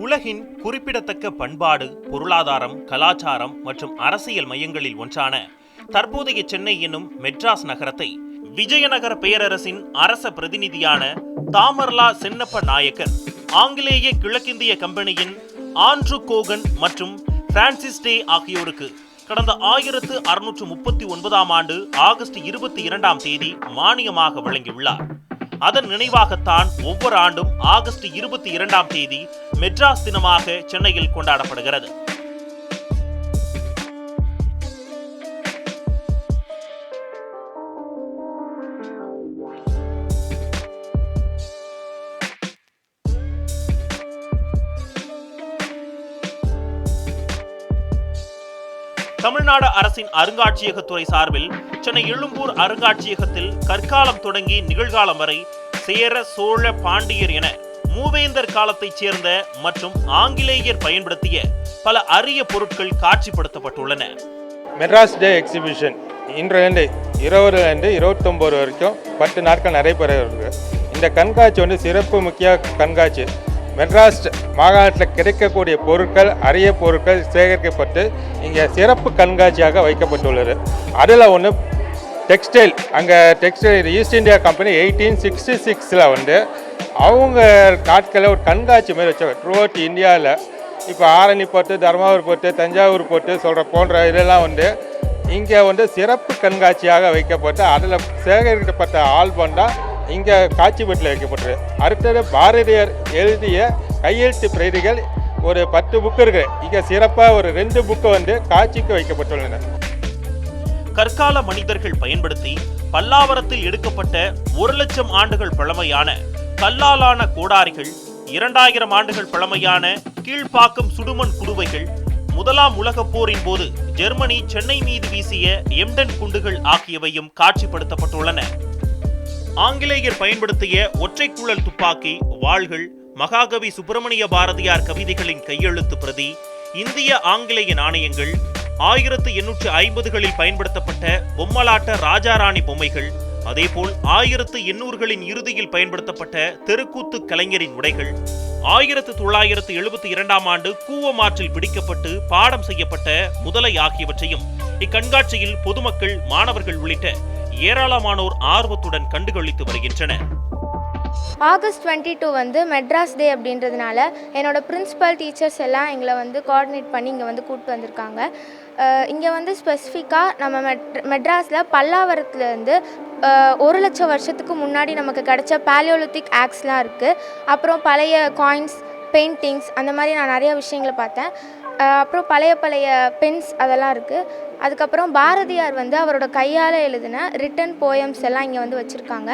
உலகின் குறிப்பிடத்தக்க பண்பாடு பொருளாதாரம் கலாச்சாரம் மற்றும் அரசியல் மையங்களில் ஒன்றான தற்போதைய சென்னை என்னும் மெட்ராஸ் நகரத்தை விஜயநகர பேரரசின் அரச பிரதிநிதியான தாமர்லா சென்னப்ப நாயக்கர் ஆங்கிலேய கிழக்கிந்திய கம்பெனியின் ஆண்ட்ரு கோகன் மற்றும் பிரான்சிஸ் டே ஆகியோருக்கு கடந்த ஆயிரத்து அறுநூற்று முப்பத்தி ஒன்பதாம் ஆண்டு ஆகஸ்ட் இருபத்தி இரண்டாம் தேதி மானியமாக வழங்கியுள்ளார். அதன் நினைவாகத்தான் ஒவ்வொரு ஆண்டும் ஆகஸ்ட் இருபத்தி இரண்டாம் தேதி மெட்ராஸ் தினமாக சென்னையில் கொண்டாடப்படுகிறது. தமிழ்நாடு அரசின் அருங்காட்சியகத்துறை சார்பில் சென்னை எழும்பூர் அருங்காட்சியகத்தில் கற்காலம் தொடங்கி நிகழ்காலம் வரை சேர சோழ பாண்டியர் என மூவேந்தர் காலத்தைச் சேர்ந்த மற்றும் ஆங்கிலேயர் பயன்படுத்திய பல அரிய பொருட்கள் காட்சிப்படுத்தப்பட்டுள்ளன. மெட்ராஸ் டே எக்ஸிபிஷன். இன்றிலிருந்து இருபதுலேருந்து இருபத்தொம்போது வரைக்கும் பத்து நாட்கள் நடைபெற இருக்கு. இந்த கண்காட்சி வந்து சிறப்பு முக்கிய கண்காட்சி. மெட்ராஸ் மாகாணத்தில் கிடைக்கக்கூடிய பொருட்கள் அரிய பொருட்கள் சேகரிக்கப்பட்டு இங்கே சிறப்பு கண்காட்சியாக வைக்கப்பட்டுள்ளது. அதில் ஒன்று டெக்ஸ்டைல். அங்கே textile East India Company eighteen sixty சிக்ஸில் வந்து அவங்க நாட்களில் ஒரு கண்காட்சி மாதிரி வச்சாங்க. த்ரூஅவுட் இந்தியாவில் இப்போ ஆரணி போட்டு தர்மபுரி போட்டு தஞ்சாவூர் போட்டு சொல்கிற போன்ற இதெல்லாம் வந்து இங்கே வந்து சிறப்பு கண்காட்சியாக வைக்கப்பட்டு அதில் சேகரிக்கப்பட்ட ஆல்பம் தான் இங்கே காட்சி பெட்டில் வைக்கப்பட்டது அடுத்தது பாரதியார் எழுதிய கையெழுத்து பிரதிகள் ஒரு பத்து புக்கு இருக்கு. இங்கே சிறப்பாக ஒரு ரெண்டு புக்கு வந்து காட்சிக்கு வைக்கப்பட்டுள்ளன. கற்கால மனிதர்கள் பயன்படுத்தி பல்லாவரத்தில் எடுக்கப்பட்ட ஒரு லட்சம் ஆண்டுகள் பழமையான கல்லாலான கோடாரிகள் இரண்டாயிரம் ஆண்டுகள் பழமையான கீழ்ப்பாக்கம் சுடுமண் குடுவைகள் முதலாம் உலகப் போரின் போது ஜெர்மனி சென்னை மீது வீசிய எம்டன் குண்டுகள் ஆகியவையும் காட்சிப்படுத்தப்பட்டுள்ளன. ஆங்கிலேயர் பயன்படுத்திய ஒற்றைக்குழல் துப்பாக்கி வாள்கள் மகாகவி சுப்பிரமணிய பாரதியார் கவிதைகளின் கையெழுத்து பிரதி இந்திய ஆங்கிலேய நாணயங்கள் ஆயிரத்து எண்ணூற்று ஐம்பதுகளில் பயன்படுத்தப்பட்ட பொம்மலாட்ட ராஜாராணி பொம்மைகள் அதேபோல் ஆயிரத்து எண்ணூறுகளின் இறுதியில் பயன்படுத்தப்பட்ட தெருக்கூத்து கலைஞரின் உடைகள் ஆயிரத்து தொள்ளாயிரத்து எழுபத்தி இரண்டாம் ஆண்டு கூவமாற்றில் பிடிக்கப்பட்டு பாடம் செய்யப்பட்ட முதலை ஆகியவற்றையும் இக்கண்காட்சியில் பொதுமக்கள் மாணவர்கள் உள்ளிட்ட ஏராளமானோர் ஆர்வத்துடன் கண்டுகளித்து வருகின்றனர். ஆகஸ்ட் டுவெண்ட்டி டூ வந்து மெட்ராஸ் டே அப்படின்றதுனால என்னோட பிரின்சிபல் டீச்சர்ஸ் எல்லாம் எங்களை வந்து கோஆர்டினேட் பண்ணி இங்கே வந்து கூப்பிட்டு வந்திருக்காங்க. இங்கே வந்து ஸ்பெசிஃபிக்காக நம்ம மெட் மெட்ராஸில் பல்லாவரத்துலேருந்து ஒரு லட்சம் வருஷத்துக்கு முன்னாடி நமக்கு கிடைச்ச பேலியோலித்திக் ஆக்ஸ்லாம் இருக்குது அப்புறம் பழைய காயின்ஸ் பெயிண்டிங்ஸ் அந்த மாதிரி நான் நிறைய விஷயங்களை பார்த்தேன். அப்புறம் பழைய பழைய பென்ஸ் அதெல்லாம் இருக்குது அதுக்கப்புறம் பாரதியார் வந்து அவரோட கையால் எழுதின ரிட்டன் போயம்ஸ் எல்லாம் இங்கே வந்து வச்சுருக்காங்க.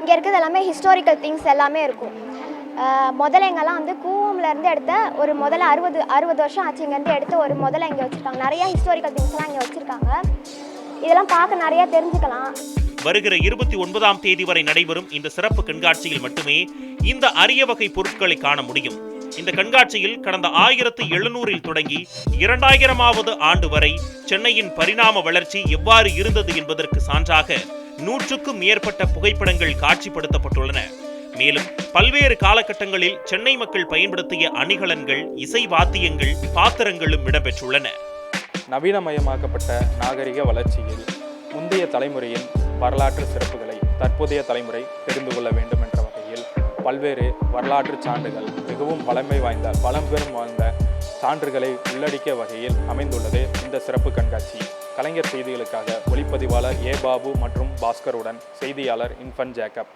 இங்கே இருக்கிறது எல்லாமே ஹிஸ்டாரிக்கல் திங்ஸ் எல்லாமே இருக்கும். முதல்ல எங்கெல்லாம் வந்து கூவம்லேருந்து எடுத்த ஒரு முதல்ல அறுபது அறுபது வருஷம் ஆச்சு இங்கேருந்து எடுத்து ஒரு முதல்ல இங்கே வச்சுருக்காங்க. நிறையா ஹிஸ்டாரிக்கல் திங்ஸ்லாம் இங்கே வச்சுருக்காங்க. இதெல்லாம் பார்க்க நிறையா தெரிஞ்சுக்கலாம். வருகிற இருபத்தி ஒன்பதாம் தேதி வரை நடைபெறும் இந்த சிறப்பு கண்காட்சியில் மட்டுமே இந்த அரிய வகை பொருட்களை காண முடியும். இந்த கண்காட்சியில் கடந்த ஆயிரத்து எழுநூறில் தொடங்கி இரண்டாயிரமாவது ஆண்டு வரை சென்னையின் பரிணாம வளர்ச்சி எவ்வாறு இருந்தது என்பதற்கு சான்றாக நூற்றுக்கும் மேற்பட்ட புகைப்படங்கள் காட்சிப்படுத்தப்பட்டுள்ளன. மேலும் பல்வேறு காலகட்டங்களில் சென்னை மக்கள் பயன்படுத்திய அணிகலன்கள் இசை வாத்தியங்கள் பாத்திரங்களும் இடம்பெற்றுள்ளன. நவீனமயமாக்கப்பட்ட நாகரிக வளர்ச்சியில் முந்தைய தலைமுறையின் வரலாற்று சிறப்புகளை தற்போதைய தலைமுறை தெரிந்து கொள்ள வேண்டும் என்ற வகையில் பல்வேறு வரலாற்று சான்றுகள் மிகவும் பழமை வாய்ந்த பழம்பெரும் வாய்ந்த சான்றுகளை உள்ளடக்கிய வகையில் அமைந்துள்ளது இந்த சிறப்பு கண்காட்சி. கலைஞர் செய்திகளுக்காக ஒளிப்பதிவாளர் ஏ பாபு மற்றும் பாஸ்கருடன் செய்தியாளர் இன்ஃபன் ஜேக்கப்.